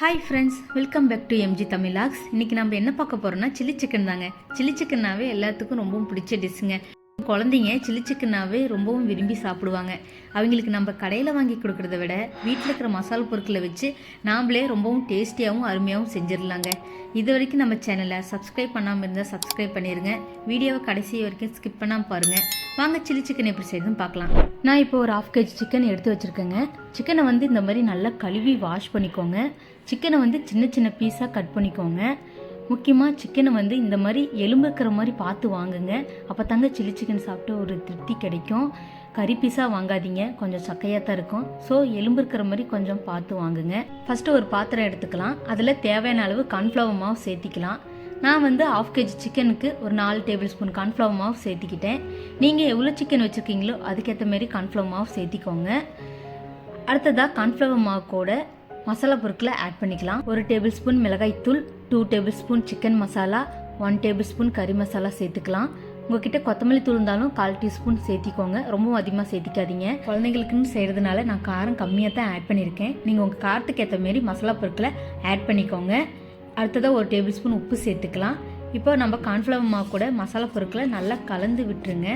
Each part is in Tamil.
Hi friends welcome back to MG தமிழாக்ஸ் இன்றைக்கி நம்ம என்ன பார்க்க போகிறோம்னா சில்லி சிக்கன் தாங்க. சில்லி சிக்கன்னாவே எல்லாத்துக்கும் ரொம்பவும் பிடிச்ச டிஷ்ஷுங்க குழந்தைங்க சில்லி சிக்கனாவே ரொம்பவும் விரும்பி சாப்பிடுவாங்க. அவங்களுக்கு நம்ம கடையில் வாங்கி கொடுக்கறத விட வீட்டில் இருக்கிற மசாலா பொருட்களை வச்சு நாம்ளே ரொம்பவும் டேஸ்டியாகவும் அருமையாகவும் செஞ்சிடலாங்க. இது வரைக்கும் நம்ம சேனலை சப்ஸ்கிரைப் பண்ணாமல் இருந்தால் சப்ஸ்கிரைப் பண்ணிடுங்க வீடியோவை கடைசி வரைக்கும் ஸ்கிப் பண்ணாமல் பாருங்கள் வாங்க சில்லி சிக்கன் எப்படி செய்யுதுன்னு பார்க்கலாம். நான் இப்போ ஒரு ஆஃப் கேஜி சிக்கன் எடுத்து வச்சுருக்கேங்க. சிக்கனை வந்து இந்த மாதிரி நல்லா கழுவி வாஷ் பண்ணிக்கோங்க. சிக்கனை வந்து சின்ன சின்ன பீஸாக கட் பண்ணிக்கோங்க. முக்கியமாக சிக்கனை வந்து இந்த மாதிரி எலும்பு இருக்கிற மாதிரி பார்த்து வாங்குங்க. அப்போ தாங்க சில்லி சிக்கன் சாப்பிட்டு ஒரு திருப்தி கிடைக்கும். கறி பீஸாக வாங்காதீங்க. கொஞ்சம் சக்கையாக தான் இருக்கும். ஸோ எலும்பு இருக்கிற மாதிரி கொஞ்சம் பார்த்து வாங்குங்க. ஃபஸ்ட்டு ஒரு பாத்திரம் எடுத்துக்கலாம். அதில் தேவையான அளவு கார்ன்ஃப்ளவர் மாவு சேர்த்திக்கலாம். நான் வந்து ஆஃப் கேஜி சிக்கனுக்கு ஒரு நாலு டேபிள் ஸ்பூன் கார்ன்ஃப்ளவர் மாவு சேர்த்திக்கிட்டேன். நீங்கள் எவ்வளோ சிக்கன் வச்சுருக்கீங்களோ அதுக்கேற்ற மாதிரி கார்ன்ஃப்ளவர் மாவு சேர்த்திக்கோங்க. அடுத்ததாக கார்ன்ஃப்ளவர் மாவு கூட மசாலா பொருட்களை ஆட் பண்ணிக்கலாம். ஒரு டேபிள் ஸ்பூன் மிளகாய்த்தூள் two tablespoon chicken masala one tablespoon கறி மசாலா சேர்த்துக்கலாம். உங்ககிட்ட கொத்தமல்லி தூள் இருந்தாலும் கால் டீஸ்பூன் சேர்த்திக்கோங்க. ரொம்பவும் அதிகமாக சேர்த்திக்காதீங்க. குழந்தைங்களுக்குன்னு செய்கிறதுனால நான் காரம் கம்மியாக தான் ஆட் பண்ணியிருக்கேன். நீங்கள் உங்கள் காரத்துக்கு ஏற்ற மாரி மசாலா பொருட்களை ஆட் பண்ணிக்கோங்க. அடுத்ததாக ஒரு டேபிள் ஸ்பூன் உப்பு சேர்த்துக்கலாம். இப்போ நம்ம கார்ன்ஃப்ளவர் மாவு கூட மசாலா பொருட்களை நல்லா கலந்து விட்டுருங்க.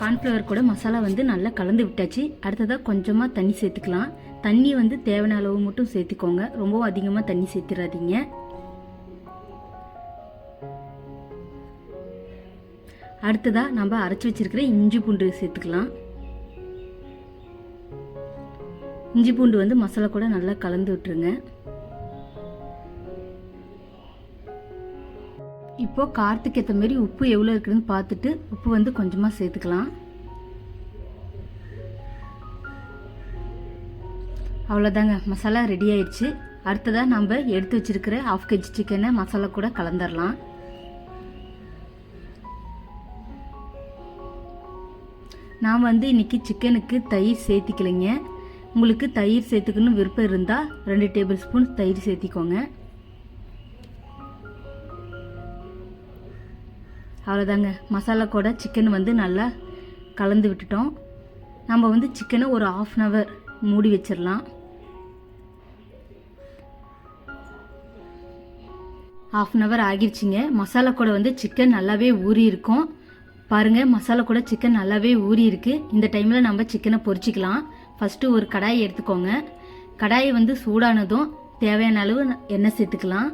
கார்ன்ஃப்ளவர் கூட மசாலா வந்து நல்லா கலந்து விட்டாச்சு. அடுத்ததாக கொஞ்சமாக தண்ணி சேர்த்துக்கலாம். தண்ணி வந்து தேவையான அளவு மட்டும் சேர்த்துக்கோங்க. ரொம்பவும் அதிகமாக தண்ணி சேர்த்துடாதீங்க அடுத்ததாக நம்ம அரைச்சி வச்சிருக்கிற இஞ்சி பூண்டு சேர்த்துக்கலாம். இஞ்சி பூண்டு வந்து மசாலா கூட நல்லா கலந்து விட்டுருங்க. இப்போ காரத்துக்கு ஏற்ற மாதிரி உப்பு எவ்வளோ இருக்குதுன்னு பார்த்துட்டு உப்பு வந்து கொஞ்சமாக சேர்த்துக்கலாம். அவ்வளோதாங்க மசாலா ரெடி ஆயிடுச்சு. அடுத்ததாக நம்ம எடுத்து வச்சிருக்கிற ஹாஃப் கேஜி சிக்கனை மசாலா கூட கலந்துடலாம் நான் வந்து இன்றைக்கி சிக்கனுக்கு தயிர் சேர்த்திக்கலைங்க. உங்களுக்கு தயிர் சேர்த்துக்கணும் விருப்பம் இருந்தால் ரெண்டு டேபிள் ஸ்பூன் தயிர் சேர்த்திக்கோங்க. அவ்வளோதாங்க மசாலா கூட சிக்கன் வந்து நல்லா கலந்து விட்டுட்டோம். நம்ம வந்து சிக்கனை ஒரு ஆஃப் அன் ஹவர் மூடி வச்சிடலாம். ஆஃப் அன் ஹவர் ஆகிடுச்சிங்க மசாலா கூட வந்து சிக்கன் நல்லாவே ஊறி இருக்கும். பாருங்க மசாலா கூட சிக்கன் நல்லாவே ஊறி இருக்கு. இந்த டைமில் நம்ம சிக்கனை பொரிச்சிக்கலாம். ஃபஸ்ட்டு ஒரு கடாயை எடுத்துக்கோங்க. கடாயை வந்து சூடானதும் தேவையான அளவு எண்ணெய் சேர்த்துக்கலாம்.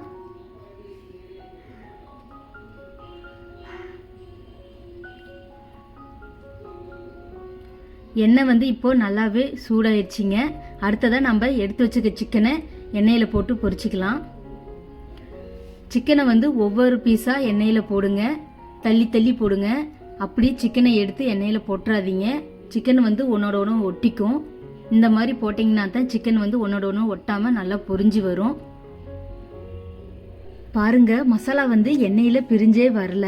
எண்ணெய் வந்து இப்போது நல்லாவே சூடாயிடுச்சிங்க அடுத்ததாக நம்ம எடுத்து வச்சுக்க சிக்கனை எண்ணெயில் போட்டு பொரிச்சிக்கலாம். சிக்கனை வந்து ஒவ்வொரு பீஸாக எண்ணெயில் போடுங்க. தள்ளி தள்ளி போடுங்க. அப்படி சிக்கனை எடுத்து எண்ணெயில் போட்டுறாதீங்க. சிக்கன் வந்து ஒன்றோட ஒன்று ஒட்டிக்கும். இந்த மாதிரி போட்டிங்கன்னா தான் சிக்கன் வந்து ஒன்றோட ஒன்று ஒட்டாமல் நல்லா பொரிஞ்சு வரும். பாருங்க மசாலா வந்து எண்ணெயில் பிரிஞ்சே வரல.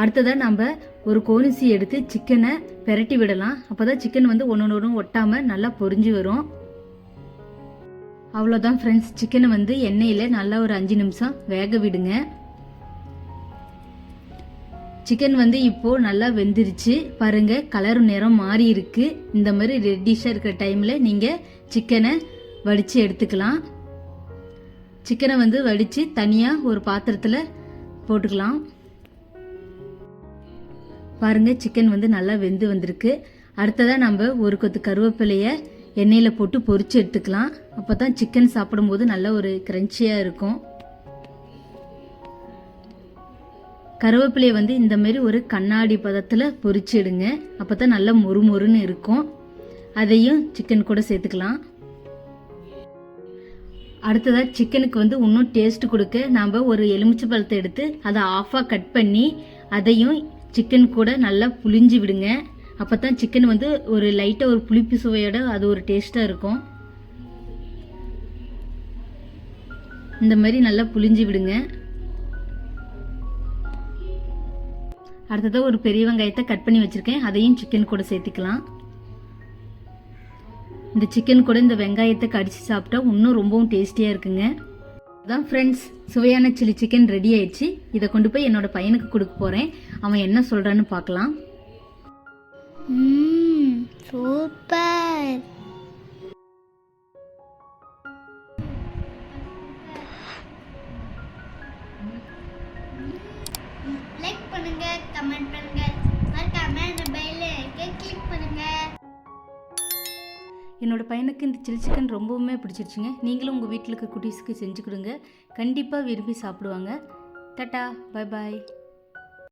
அடுத்ததாக நம்ம ஒரு கோனிசி எடுத்து சிக்கனை பெரட்டி விடலாம். அப்போ தான் சிக்கன் வந்து ஒன்று ஒன்று ஒட்டாமல் நல்லா பொரிஞ்சு வரும். அவ்வளோதான் ஃப்ரெண்ட்ஸ் சிக்கனை வந்து எண்ணெயில் நல்லா ஒரு அஞ்சு நிமிஷம் வேக விடுங்க. சிக்கன் வந்து இப்போது நல்லா வெந்துருச்சு. பாருங்கள் கலர் நிறம் மாறி இருக்கு. இந்த மாதிரி ரெட்டிஷாக இருக்கிற டைமில் நீங்கள் சிக்கனை வடித்து எடுத்துக்கலாம். சிக்கனை வந்து வடித்து தனியாக ஒரு பாத்திரத்தில் போட்டுக்கலாம். பாருங்க சிக்கன் வந்து நல்லா வெந்து வந்திருக்கு. அடுத்ததாக நம்ம ஒரு கொத்து கருவேப்பிலையை எண்ணெயில் போட்டு பொரித்து எடுத்துக்கலாம். அப்போ தான் சிக்கன் சாப்பிடும்போது நல்ல ஒரு கிரன்ச்சியாக இருக்கும். கருவேப்பிலையை வந்து இந்த மாதிரி ஒரு கண்ணாடி பதத்தில் பொரிச்சிடுங்க அப்போ தான் நல்லா மொறு மொறுன்னு இருக்கும். அதையும் சிக்கன் கூட சேர்த்துக்கலாம். அடுத்ததாக சிக்கனுக்கு வந்து இன்னும் டேஸ்ட் கொடுக்க நாம் ஒரு எலுமிச்சை பழத்தை எடுத்து அதை ஆஃபாக கட் பண்ணி அதையும் சிக்கன் கூட நல்லா புளிஞ்சு விடுங்க. அப்போ தான் சிக்கன் வந்து ஒரு லைட்டாக ஒரு புளிப்பு சுவையோட அது ஒரு டேஸ்ட்டாக இருக்கும். இந்த மாதிரி நல்லா புளிஞ்சு விடுங்க. அடுத்ததாக ஒரு பெரிய வெங்காயத்தை கட் பண்ணி வச்சுருக்கேன். அதையும் சிக்கன் கூட சேர்த்துக்கலாம். இந்த சிக்கன் கூட இந்த வெங்காயத்தை கடிச்சு சாப்பிட்டா இன்னும் ரொம்பவும் டேஸ்டியாக இருக்குங்க. அதான் ஃப்ரெண்ட்ஸ் சுவையான சில்லி சிக்கன் ரெடி ஆயிடுச்சு. இதை கொண்டு போய் என்னோட பையனுக்கு கொடுக்க போகிறேன் அவன் என்ன சொல்கிறான்னு பார்க்கலாம். சூப்பர். என்னோடய பையனுக்கு இந்த சில்லி சிக்கன் ரொம்பவுமே பிடிச்சிருச்சுங்க. நீங்களும் உங்கள் வீட்டில் இருக்க குட்டீஸ்க்கு செஞ்சு கொடுங்க. கண்டிப்பாக விரும்பி சாப்பிடுவாங்க. டட்டா பாய் பாய்